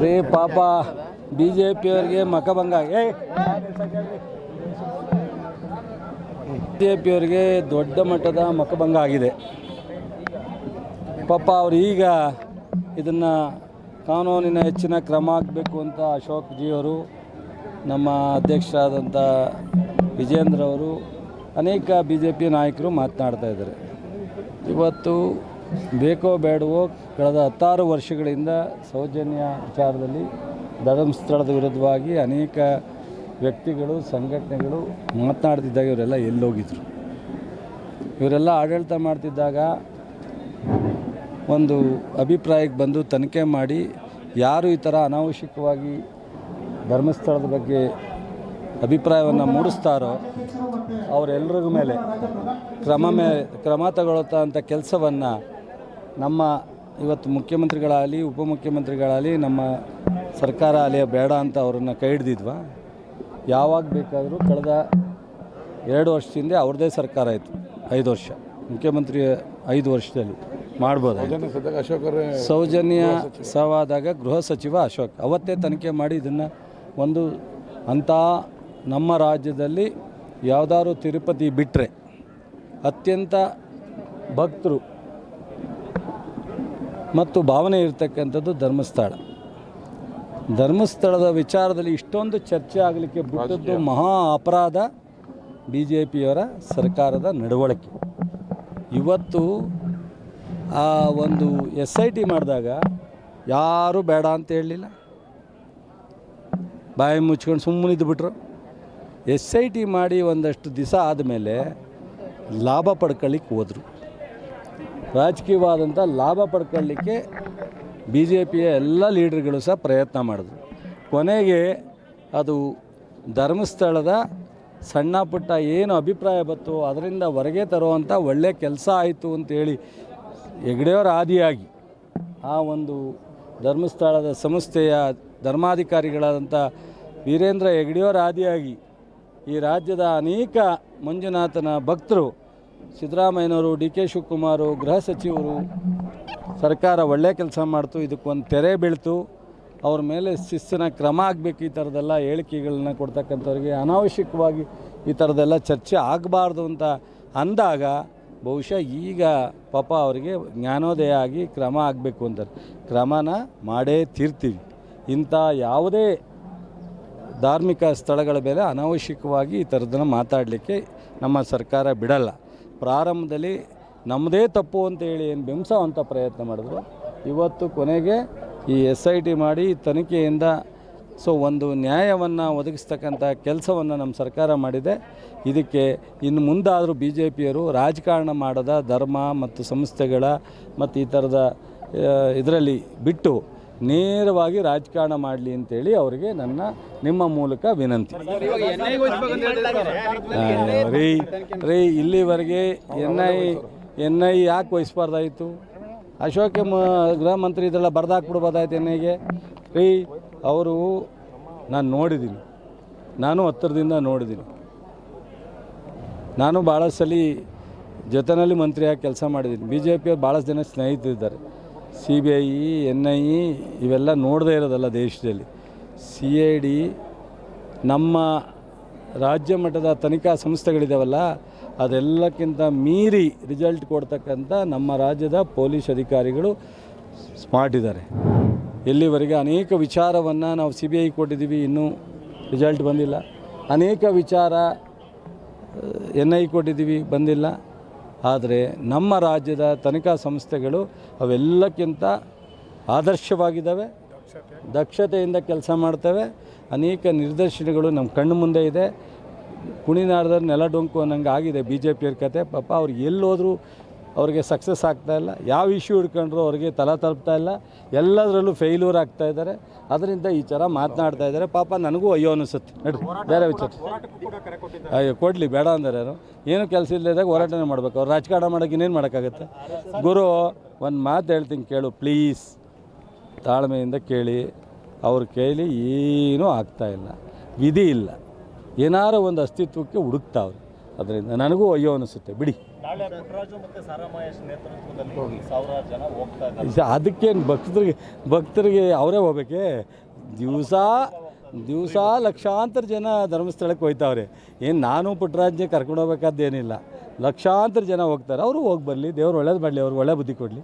ರೀ, ಪಾಪ B J ಪಿಯವ್ರಿಗೆ ಮಕಭಂಗ. ಏ! ಬಿ ಜೆ ಪಿಯವ್ರಿಗೆ ದೊಡ್ಡ ಮಟ್ಟದ ಮಕಭಂಗ ಆಗಿದೆ. ಪಾಪ ಅವ್ರು ಈಗ ಇದನ್ನು ಕಾನೂನಿನ ಹೆಚ್ಚಿನ ಕ್ರಮ ಆಗಬೇಕು ಅಂತ ಅಶೋಕ್ ಜಿ ಅವರು, ನಮ್ಮ ಅಧ್ಯಕ್ಷರಾದಂಥ ವಿಜೇಂದ್ರ ಅವರು ಅನೇಕ ಬಿ ಜೆ ಪಿ ನಾಯಕರು ಮಾತನಾಡ್ತಾ ಇದ್ದಾರೆ. ಇವತ್ತು ಬೇಕೋ ಬೇಡವೋ ಕಳೆದ ಹತ್ತಾರು ವರ್ಷಗಳಿಂದ ಸೌಜನ್ಯ ವಿಚಾರದಲ್ಲಿ ಧರ್ಮಸ್ಥಳದ ವಿರುದ್ಧವಾಗಿ ಅನೇಕ ವ್ಯಕ್ತಿಗಳು, ಸಂಘಟನೆಗಳು ಮಾತನಾಡ್ತಿದ್ದಾಗ ಇವರೆಲ್ಲ ಎಲ್ಲೋಗಿದ್ರು. ಇವರೆಲ್ಲ ಆಡಳಿತ ಮಾಡ್ತಿದ್ದಾಗ ಒಂದು ಅಭಿಪ್ರಾಯಕ್ಕೆ ಬಂದು ತನಿಖೆ ಮಾಡಿ ಯಾರು ಈ ಥರ ಅನಾವಶ್ಯಕವಾಗಿ ಧರ್ಮಸ್ಥಳದ ಬಗ್ಗೆ ಅಭಿಪ್ರಾಯವನ್ನು ಮೂಡಿಸ್ತಾರೋ ಅವರೆಲ್ಲರಿಗೂ ಮೇಲೆ ಕ್ರಮ ಮೇ ಕ್ರಮ ತಗೊಳ್ತಾ ಅಂಥ ಕೆಲಸವನ್ನು ನಮ್ಮ ಇವತ್ತು ಮುಖ್ಯಮಂತ್ರಿಗಳಾಗಲಿ ಉಪಮುಖ್ಯಮಂತ್ರಿಗಳಾಗಲಿ ನಮ್ಮ ಸರ್ಕಾರ ಆಗಲಿ ಬೇಡ ಅಂತ ಅವರನ್ನು ಕೈ ಹಿಡ್ದಿದ್ವಾ? ಯಾವಾಗ ಬೇಕಾದರೂ ಕಳೆದ ಎರಡು ವರ್ಷದಿಂದ ಅವ್ರದ್ದೇ ಸರ್ಕಾರ ಆಯಿತು ಐದು ವರ್ಷ. ಮುಖ್ಯಮಂತ್ರಿ ಐದು ವರ್ಷದಲ್ಲಿ ಮಾಡ್ಬೋದು ಅಶೋಕರೇ ಸೌಜನ್ಯ ಸವಾದಾಗ ಗೃಹ ಸಚಿವ ಅಶೋಕ್. ಅವತ್ತೇ ತನಿಖೆ ಮಾಡಿ ಇದನ್ನು ಒಂದು ಅಂಥ ನಮ್ಮ ರಾಜ್ಯದಲ್ಲಿ ಯಾವುದಾದ್ರು ತಿರುಪತಿ ಬಿಟ್ಟರೆ ಅತ್ಯಂತ ಭಕ್ತರು ಮತ್ತು ಭಾವನೆ ಇರತಕ್ಕಂಥದ್ದು ಧರ್ಮಸ್ಥಳ. ಧರ್ಮಸ್ಥಳದ ವಿಚಾರದಲ್ಲಿ ಇಷ್ಟೊಂದು ಚರ್ಚೆ ಆಗಲಿಕ್ಕೆ ಬಿಟ್ಟದ್ದು ಮಹಾ ಅಪರಾಧ ಬಿ ಜೆ ಪಿಯವರ ಸರ್ಕಾರದ ನಡವಳಿಕೆ. ಇವತ್ತು ಆ ಒಂದು ಎಸ್ ಐ ಟಿ ಮಾಡಿದಾಗ ಯಾರೂ ಬೇಡ ಅಂತ ಹೇಳಲಿಲ್ಲ. ಬಾಯಿ ಮುಚ್ಕೊಂಡು ಸುಮ್ಮನೆ ಇದ್ದುಬಿಟ್ರು ಎಸ್ ಐ ಟಿ ಮಾಡಿ ಒಂದಷ್ಟು ದಿವಸ ಆದಮೇಲೆ ಲಾಭ ಪಡ್ಕೊಳ್ಳಿಕ್ಕೆ ಹೋದರು. ರಾಜಕೀಯವಾದಂಥ ಲಾಭ ಪಡ್ಕೊಳ್ಳಿಕ್ಕೆ ಬಿ ಜೆ ಪಿಯ ಎಲ್ಲ ಲೀಡರ್ಗಳು ಸಹ ಪ್ರಯತ್ನ ಮಾಡಿದ್ರು. ಕೊನೆಗೆ ಅದು ಧರ್ಮಸ್ಥಳದ ಸಣ್ಣ ಪುಟ್ಟ ಏನು ಅಭಿಪ್ರಾಯ ಬಂತು ಅದರಿಂದ ಹೊರಗೆ ತರುವಂಥ ಒಳ್ಳೆಯ ಕೆಲಸ ಆಯಿತು ಅಂತೇಳಿ ಹೆಗ್ಡೆಯವರ ಆದಿಯಾಗಿ ಆ ಒಂದು ಧರ್ಮಸ್ಥಳದ ಸಂಸ್ಥೆಯ ಧರ್ಮಾಧಿಕಾರಿಗಳಾದಂಥ ವೀರೇಂದ್ರ ಹೆಗ್ಡೆಯವರ ಆದಿಯಾಗಿ ಈ ರಾಜ್ಯದ ಅನೇಕ ಮಂಜುನಾಥನ ಭಕ್ತರು ಸಿದ್ದರಾಮಯ್ಯನವರು, ಡಿ ಕೆ ಶಿವಕುಮಾರು, ಗೃಹ ಸಚಿವರು ಸರ್ಕಾರ ಒಳ್ಳೆಯ ಕೆಲಸ ಮಾಡ್ತು ಇದಕ್ಕೊಂದು ತೆರೆ ಬೀಳ್ತು. ಅವ್ರ ಮೇಲೆ ಶಿಸ್ತಿನ ಕ್ರಮ ಆಗಬೇಕು ಈ ಥರದ್ದೆಲ್ಲ ಹೇಳಿಕೆಗಳನ್ನ ಕೊಡ್ತಕ್ಕಂಥವ್ರಿಗೆ ಅನಾವಶ್ಯಕವಾಗಿ ಈ ಥರದ್ದೆಲ್ಲ ಚರ್ಚೆ ಆಗಬಾರ್ದು ಅಂತ ಅಂದಾಗ ಬಹುಶಃ ಈಗ ಪಾಪ ಅವರಿಗೆ ಜ್ಞಾನೋದಯ ಆಗಿ ಕ್ರಮ ಆಗಬೇಕು ಅಂತಾರೆ. ಕ್ರಮನ ಮಾಡೇ ತೀರ್ತೀವಿ. ಇಂಥ ಯಾವುದೇ ಧಾರ್ಮಿಕ ಸ್ಥಳಗಳ ಮೇಲೆ ಅನಾವಶ್ಯಕವಾಗಿ ಈ ಥರದನ್ನು ಮಾತಾಡಲಿಕ್ಕೆ ನಮ್ಮ ಸರ್ಕಾರ ಬಿಡಲ್ಲ. ಪ್ರಾರಂಭದಲ್ಲಿ ನಮ್ಮದೇ ತಪ್ಪು ಅಂತ ಹೇಳಿ ಏನು ಬಿಂಬಿಸೋವಂಥ ಪ್ರಯತ್ನ ಮಾಡಿದ್ರು. ಇವತ್ತು ಕೊನೆಗೆ ಈ ಎಸ್ ಐ ಟಿ ಮಾಡಿ ತನಿಖೆಯಿಂದ ಸೊ ಒಂದು ನ್ಯಾಯವನ್ನು ಒದಗಿಸ್ತಕ್ಕಂಥ ಕೆಲಸವನ್ನು ನಮ್ಮ ಸರ್ಕಾರ ಮಾಡಿದೆ. ಇದಕ್ಕೆ ಇನ್ನು ಮುಂದಾದರೂ ಬಿ ಜೆ ಪಿಯರು ರಾಜಕಾರಣ ಮಾಡದ ಧರ್ಮ ಮತ್ತು ಸಂಸ್ಥೆಗಳ ಮತ್ತು ಈ ಥರದ ಇದರಲ್ಲಿ ಬಿಟ್ಟು ನೇರವಾಗಿ ರಾಜಕಾರಣ ಮಾಡಲಿ ಅಂತೇಳಿ ಅವರಿಗೆ ನನ್ನ, ನಿಮ್ಮ ಮೂಲಕ ವಿನಂತಿ. ರೀ ರೀ, ಇಲ್ಲಿವರೆಗೆ ಎನ್ ಐ ಎನ್ ಐ ಯಾಕೆ ವಹಿಸ್ಬಾರ್ದಾಯಿತು? ಅಶೋಕ್ ಮ ಗೃಹ ಮಂತ್ರಿ ಇದೆಲ್ಲ ಬರ್ದಾಕ್ಬಿಡ್ಬೋದಾಯ್ತು ಎನ್ ಐಗೆ? ರೀ, ಅವರು ನಾನು ನೋಡಿದ್ದೀನಿ ನಾನು ಹತ್ತಿರದಿಂದ ನೋಡಿದ್ದೀನಿ ನಾನು ಭಾಳ ಸಲ ಜೊತೆಯಲ್ಲಿ ಮಂತ್ರಿಯಾಗಿ ಕೆಲಸ ಮಾಡಿದ್ದೀನಿ ಬಿ ಜೆ ಪಿಯ ಭಾಳಷ್ಟು ಜನ ಸ್ನೇಹಿತರಿದ್ದಾರೆ. C B I, N I E ಇವೆಲ್ಲ ನೋಡದೇ ಇರೋದಲ್ಲ ದೇಶದಲ್ಲಿ. ಸಿ ಐ ಡಿ ನಮ್ಮ ರಾಜ್ಯ ಮಟ್ಟದ ತನಿಖಾ ಸಂಸ್ಥೆಗಳಿದಾವಲ್ಲ, ಅದೆಲ್ಲಕ್ಕಿಂತ ಮೀರಿ ರಿಸಲ್ಟ್ ಕೊಡ್ತಕ್ಕಂಥ ನಮ್ಮ ರಾಜ್ಯದ ಪೊಲೀಸ್ ಅಧಿಕಾರಿಗಳು ಸ್ಮಾರ್ಟ್ ಇದ್ದಾರೆ. ಎಲ್ಲಿವರೆಗೆ ಅನೇಕ ವಿಚಾರವನ್ನು ನಾವು ಸಿ ಬಿ ಐ ಕೊಟ್ಟಿದ್ದೀವಿ, ಇನ್ನೂ ರಿಸಲ್ಟ್ ಬಂದಿಲ್ಲ. ಅನೇಕ ವಿಚಾರ, ಎನ್ ಐ ಕೊಟ್ಟಿದ್ದೀವಿ, ಬಂದಿಲ್ಲ. ಆದರೆ ನಮ್ಮ ರಾಜ್ಯದ ತನಿಖಾ ಸಂಸ್ಥೆಗಳು ಅವೆಲ್ಲಕ್ಕಿಂತ ಆದರ್ಶವಾಗಿದ್ದಾವೆ. ದಕ್ಷತೆಯಿಂದ ಕೆಲಸ ಮಾಡ್ತವೆ. ಅನೇಕ ನಿರ್ದೇಶನಗಳು ನಮ್ಮ ಕಣ್ಣು ಮುಂದೆ ಇದೆ. ಕುಣಿನಾರದ ನೆಲ ಡೊಂಕು ಅನ್ನಂಗೆ ಆಗಿದೆ ಬಿ ಜೆ ಪಿಯವ್ರ ಕತೆ. ಪಾಪ ಅವ್ರು ಎಲ್ಲೋದ್ರೂ ಅವ್ರಿಗೆ ಸಕ್ಸಸ್ ಇಲ್ಲ. ಯಾವ ಇಶ್ಯೂ ಹಿಡ್ಕೊಂಡ್ರು ಅವ್ರಿಗೆ ತಲೆ ತಲುಪ್ತಾ ಇಲ್ಲ. ಎಲ್ಲದರಲ್ಲೂ ಫೇಲ್ಯೂರ್ ಆಗ್ತಾ ಇದ್ದಾರೆ. ಅದರಿಂದ ಈ ಥರ ಮಾತನಾಡ್ತಾ ಇದ್ದಾರೆ. ಪಾಪ ನನಗೂ ಅಯ್ಯೋ ಅನಿಸುತ್ತೆ. ನಡಿ, ಬೇರೆ ವಿಚಾರ. ಅಯ್ಯೋ, ಕೊಡಲಿ, ಬೇಡ ಅಂದರೆ ಏನು ಕೆಲಸ ಇಲ್ಲದಾಗ ಹೋರಾಟನೇ ಮಾಡಬೇಕು. ಅವ್ರು ರಾಜಕಾರಣ ಮಾಡೋಕೆ ಇನ್ನೇನು ಮಾಡೋಕ್ಕಾಗತ್ತೆ? ಗುರು, ಒಂದು ಮಾತು ಹೇಳ್ತೀನಿ ಕೇಳು ಪ್ಲೀಸ್ ತಾಳ್ಮೆಯಿಂದ ಕೇಳಿ. ಅವ್ರ ಕೇಳಿ ಏನೂ ಇಲ್ಲ. ವಿಧಿ ಇಲ್ಲ. ಏನಾರು ಒಂದು ಅಸ್ತಿತ್ವಕ್ಕೆ ಹುಡುಕ್ತಾವ್ರು ಅದರಿಂದ ನನಗೂ ಅಯ್ಯೋ ಅನಿಸುತ್ತೆ. ಬಿಡಿ. ನಾಳೆ ಪುಟ್ಟರಾಜು ಮತ್ತೆ ಸಾರಾ ಮಹೇಶ್ ನೇತೃತ್ವದಲ್ಲಿ ಸಾವಿರಾರು ಜನ ಹೋಗ್ತಾ ಇದ್ದಾರೆ. ಇದು ಅದಕ್ಕೇನು ಭಕ್ತರಿಗೆ ಭಕ್ತರಿಗೆ ಅವರೇ ಹೋಗ್ಬೇಕೆ? ದಿವಸ ದಿವಸ ಲಕ್ಷಾಂತರ ಜನ ಧರ್ಮಸ್ಥಳಕ್ಕೆ ಹೋಯ್ತಾವ್ರೆ. ಏನು ನಾನು ಪುಟ್ಟರಾಜ್ಯ ಕರ್ಕೊಂಡು ಹೋಗ್ಬೇಕಾದ್ದೇನಿಲ್ಲ. ಲಕ್ಷಾಂತರ ಜನ ಹೋಗ್ತಾರೆ. ಅವರು ಹೋಗಿ ಬರಲಿ. ದೇವ್ರು ಒಳ್ಳೇದು ಮಾಡಲಿ. ಅವ್ರಿಗೆ ಒಳ್ಳೆ ಬುದ್ಧಿ ಕೊಡಲಿ.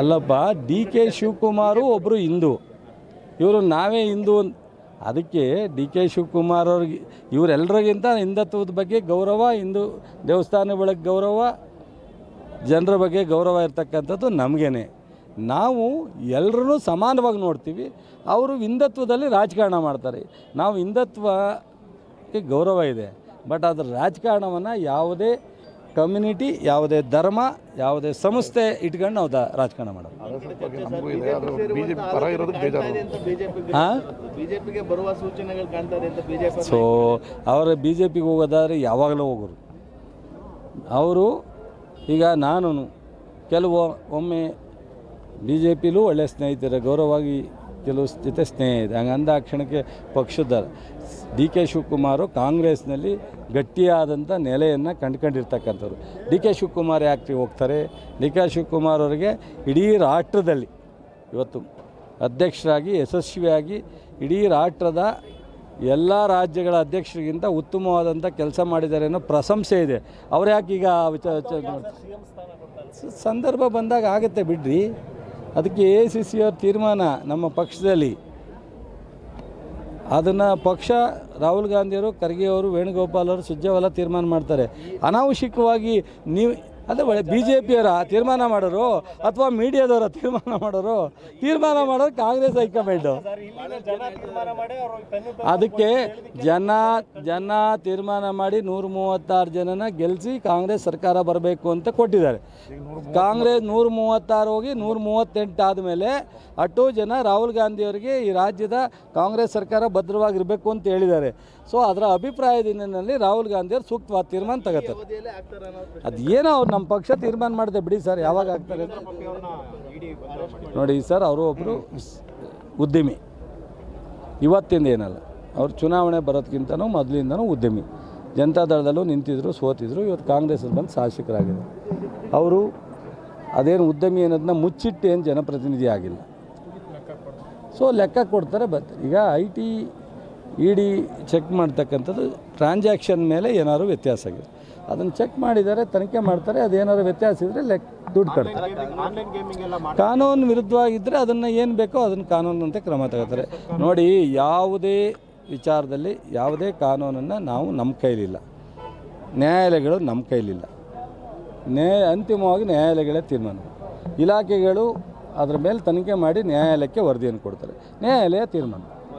ಅಲ್ಲಪ್ಪ ಡಿ ಕೆ ಶಿವಕುಮಾರು ಒಬ್ಬರು ಹಿಂದೂ. ಇವರು ನಾವೇ ಹಿಂದೂ ಅದಕ್ಕೆ ಡಿ ಕೆ ಶಿವಕುಮಾರ್ ಅವ್ರಿಗೆ ಇವರೆಲ್ಲರಿಗಿಂತ ಹಿಂದುತ್ವದ ಬಗ್ಗೆ ಗೌರವ, ಹಿಂದೂ ದೇವಸ್ಥಾನಗಳಿಗೆ ಗೌರವ, ಜನರ ಬಗ್ಗೆ ಗೌರವ ಇರ್ತಕ್ಕಂಥದ್ದು ನಮಗೇನೆ. ನಾವು ಎಲ್ಲರೂ ಸಮಾನವಾಗಿ ನೋಡ್ತೀವಿ, ಅವರು ಹಿಂದುತ್ವದಲ್ಲಿ ರಾಜಕಾರಣ ಮಾಡ್ತಾರೆ. ನಾವು ಹಿಂದುತ್ವಕ್ಕೆ ಗೌರವ ಇದೆ, ಬಟ್ ಅದರ ರಾಜಕಾರಣವನ್ನು ಯಾವುದೇ ಕಮ್ಯುನಿಟಿ ಯಾವುದೇ ಧರ್ಮ ಯಾವುದೇ ಸಂಸ್ಥೆ ಇಟ್ಕೊಂಡು ನಾವು ದ ರಾಜಕಾರಣ ಮಾಡೋದು. ಬಿಜೆಪಿ ಹಾಂ? ಬಿಜೆಪಿಗೆ ಬರುವ ಸೂಚನೆಗಳು ಕಾಣ್ತಾ ಅಂತ ಬಿಜೆಪಿ ಸೊ ಅವರ ಬಿ ಜೆ ಪಿಗೆ ಹೋಗೋದಾದ್ರೆ ಯಾವಾಗಲೂ ಹೋಗೋರು. ಅವರು ಈಗ ನಾನು ಕೆಲವು ಒಮ್ಮೆ ಬಿ ಜೆ ಪಿಲೂ ಒಳ್ಳೆಯ ಸ್ನೇಹಿತರ ಗೌರವವಾಗಿ ಕೆಲವು ಜೊತೆ ಸ್ನೇಹ ಇದೆ ಹಂಗೆ ಅಂದ ಕ್ಷಣಕ್ಕೆ ಪಕ್ಷದ ಡಿ ಕೆ ಶಿವಕುಮಾರು ಕಾಂಗ್ರೆಸ್ನಲ್ಲಿ ಗಟ್ಟಿಯಾದಂಥ ನೆಲೆಯನ್ನು ಕಂಡ್ಕೊಂಡಿರ್ತಕ್ಕಂಥವ್ರು. ಡಿ ಕೆ ಶಿವಕುಮಾರ್ ಯಾಕೆ ಹೋಗ್ತಾರೆ? ಡಿ ಕೆ ಶಿವಕುಮಾರ್ ಅವರಿಗೆ ಇಡೀ ರಾಷ್ಟ್ರದಲ್ಲಿ ಇವತ್ತು ಅಧ್ಯಕ್ಷರಾಗಿ ಯಶಸ್ವಿಯಾಗಿ ಇಡೀ ರಾಷ್ಟ್ರದ ಎಲ್ಲ ರಾಜ್ಯಗಳ ಅಧ್ಯಕ್ಷರಿಗಿಂತ ಉತ್ತಮವಾದಂಥ ಕೆಲಸ ಮಾಡಿದ್ದಾರೆ ಅನ್ನೋ ಪ್ರಶಂಸೆ ಇದೆ. ಅವ್ರು ಯಾಕೆ ಈಗ ವಿಚಾರ ಸಂದರ್ಭ ಬಂದಾಗ ಆಗುತ್ತೆ ಬಿಡ್ರಿ. ಅದಕ್ಕೆ ಎ ಸಿ ಸಿ ಅವ್ರ ತೀರ್ಮಾನ ನಮ್ಮ ಪಕ್ಷದಲ್ಲಿ. ಅದನ್ನು ಪಕ್ಷ ರಾಹುಲ್ ಗಾಂಧಿಯವರು, ಖರ್ಗೆ ಅವರು, ವೇಣುಗೋಪಾಲ್ ಅವರು ಸುಜ್ಜವಲ್ಲ ತೀರ್ಮಾನ ಮಾಡ್ತಾರೆ. ಅನಾವಶ್ಯಕವಾಗಿ ನೀವು ಅದೇ ಒಳ್ಳೆ ಬಿ ಜೆ ಪಿಯವರ ತೀರ್ಮಾನ ಮಾಡೋರು ಅಥವಾ ಮೀಡಿಯಾದವರ ತೀರ್ಮಾನ ಮಾಡೋರು ತೀರ್ಮಾನ ಮಾಡೋರು ಕಾಂಗ್ರೆಸ್ ಹೈಕಮಾಂಡು. ಅದಕ್ಕೆ ಜನ ಜನ ತೀರ್ಮಾನ ಮಾಡಿ ನೂರ ಮೂವತ್ತಾರು ಜನನ ಗೆಲ್ಲಿಸಿ ಕಾಂಗ್ರೆಸ್ ಸರ್ಕಾರ ಬರಬೇಕು ಅಂತ ಕೊಟ್ಟಿದ್ದಾರೆ. ಕಾಂಗ್ರೆಸ್ ನೂರ ಮೂವತ್ತಾರು ಹೋಗಿ ನೂರ ಮೂವತ್ತೆಂಟು ಆದಮೇಲೆ ಅಟು ಜನ ರಾಹುಲ್ ಗಾಂಧಿಯವರಿಗೆ ಈ ರಾಜ್ಯದ ಕಾಂಗ್ರೆಸ್ ಸರ್ಕಾರ ಭದ್ರವಾಗಿರಬೇಕು ಅಂತ ಹೇಳಿದ್ದಾರೆ. ಸೊ ಅದರ ಅಭಿಪ್ರಾಯದ ಹಿನ್ನೆಲೆಯಲ್ಲಿ ರಾಹುಲ್ ಗಾಂಧಿಯವರು ಸೂಕ್ತವಾದ ತೀರ್ಮಾನ ತಗೋತಾರೆ. ಅದು ಏನೋ ಅವ್ರು ನಮ್ಮ ಪಕ್ಷ ತೀರ್ಮಾನ ಮಾಡಿದೆ ಬಿಡಿ ಸರ್ ಯಾವಾಗ ಆಗ್ತಾರೆ ನೋಡಿ ಸರ್ ಅವರು ಒಬ್ಬರು ಉದ್ಯಮಿ. ಇವತ್ತಿಂದ ಏನಲ್ಲ ಅವ್ರು ಚುನಾವಣೆ ಬರೋದಕ್ಕಿಂತನೂ ಮೊದಲಿಂದನೂ ಉದ್ಯಮಿ. ಜನತಾದಳದಲ್ಲೂ ನಿಂತಿದ್ರು ಸೋತಿದ್ರು ಇವತ್ತು ಕಾಂಗ್ರೆಸ್ಸಲ್ಲಿ ಬಂದು ಶಾಸಕರಾಗಿದ್ದರು. ಅವರು ಅದೇನು ಉದ್ಯಮಿ ಅನ್ನೋದನ್ನ ಮುಚ್ಚಿಟ್ಟು ಏನು ಜನಪ್ರತಿನಿಧಿ ಆಗಿಲ್ಲ ಸೊ ಲೆಕ್ಕ ಕೊಡ್ತಾರೆ ಬರ್ತಾರೆ ಈಗ I T E D check ಮಾಡ್ತಕ್ಕಂಥದ್ದು ಟ್ರಾನ್ಸಾಕ್ಷನ್ ಮೇಲೆ ಏನಾದರೂ ವ್ಯತ್ಯಾಸ ಆಗಿದೆ. ಅದನ್ನು ಚೆಕ್ ಮಾಡಿದರೆ ತನಿಖೆ ಮಾಡ್ತಾರೆ ಅದೇನಾದ್ರು ವ್ಯತ್ಯಾಸ ಇದ್ದರೆ ಲೆಕ್ ದುಡ್ಡು ಕಟ್ತಾರೆ. ಕಾನೂನು ವಿರುದ್ಧವಾಗಿದ್ದರೆ ಅದನ್ನು ಏನು ಬೇಕೋ ಅದನ್ನು ಕಾನೂನಂತೆ ಕ್ರಮ ತಗೋತಾರೆ. ನೋಡಿ ಯಾವುದೇ ವಿಚಾರದಲ್ಲಿ ಯಾವುದೇ ಕಾನೂನನ್ನು ನಾವು ನಮ್ಮ ಕೈಲಿಲ್ಲ. ನ್ಯಾಯಾಲಯಗಳು ನಮ್ಮ ಕೈಲಿಲ್ಲ. ನ್ಯಾಯ ಅಂತಿಮವಾಗಿ ನ್ಯಾಯಾಲಯಗಳೇ ತೀರ್ಮಾನ. ಇಲಾಖೆಗಳು ಅದರ ಮೇಲೆ ತನಿಖೆ ಮಾಡಿ ನ್ಯಾಯಾಲಯಕ್ಕೆ ವರದಿಯನ್ನು ಕೊಡ್ತಾರೆ. ನ್ಯಾಯಾಲಯ ತೀರ್ಮಾನ.